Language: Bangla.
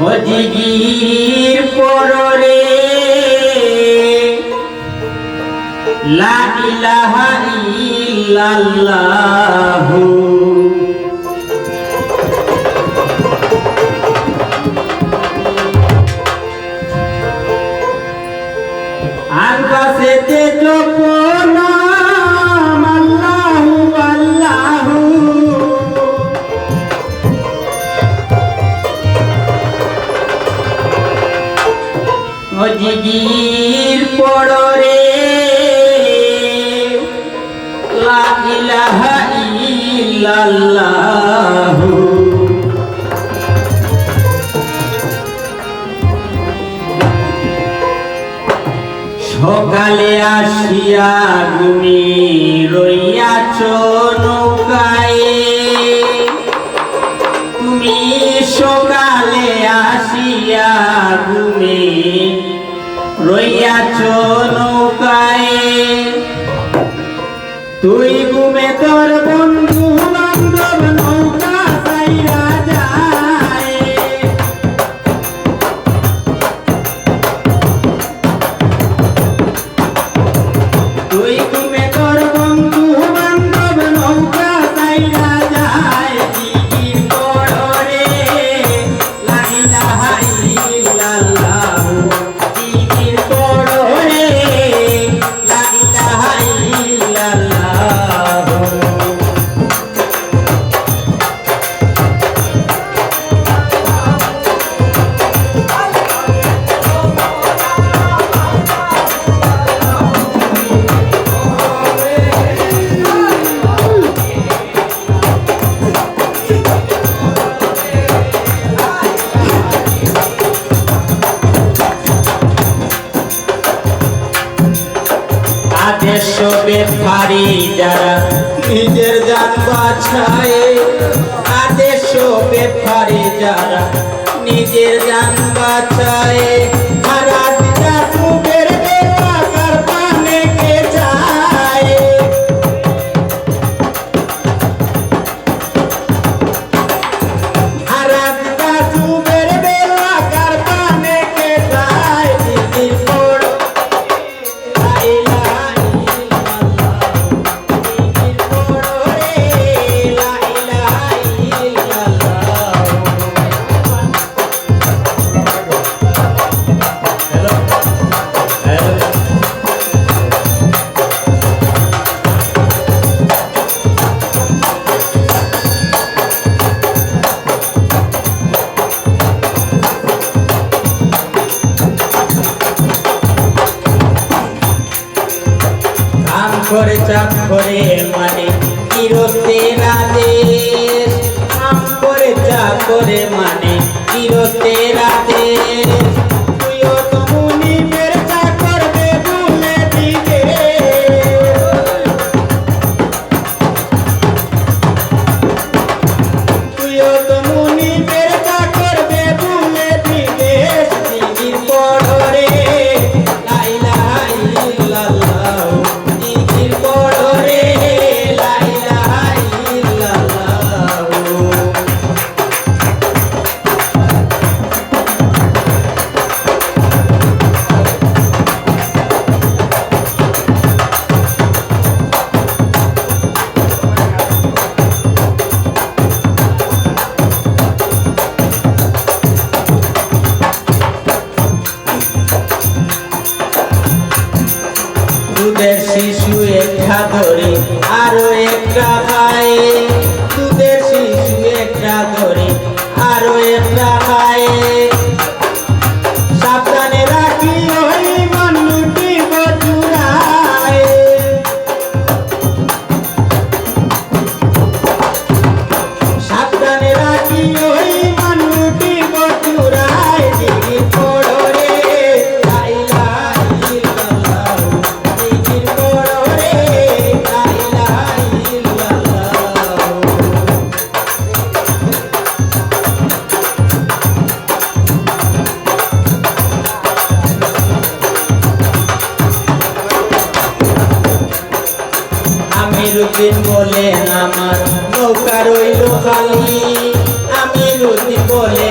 হজিগির পররে লা ইলাহা ইল্লাল্লাহু। আর কাছেতে জপন হজিগির পড়রে লা ইলাহা ইল্লাল্লাহু সকালে আসিয়া তুমি রইয়াছ নৌকায়। তুমি সকালে আসিয়া ঘুমে রইয়াছ নৌকায় তুই ঘুমে তোর ইল্লাল্লাহ আদেশ বেফারি যারা নিজের জান বাছায়। আদেশ বেফারি যারা নিজের জান বাছায়। করে চাপ করে মানে কিরতের আদেশ আম করে চাপ করে মানে কিরতের আদেশ একটা ধরে আরও একটা খায় আমিরুদ্দিন বলেন আমার নৌকা রইল খালি আমি রুদিন আমার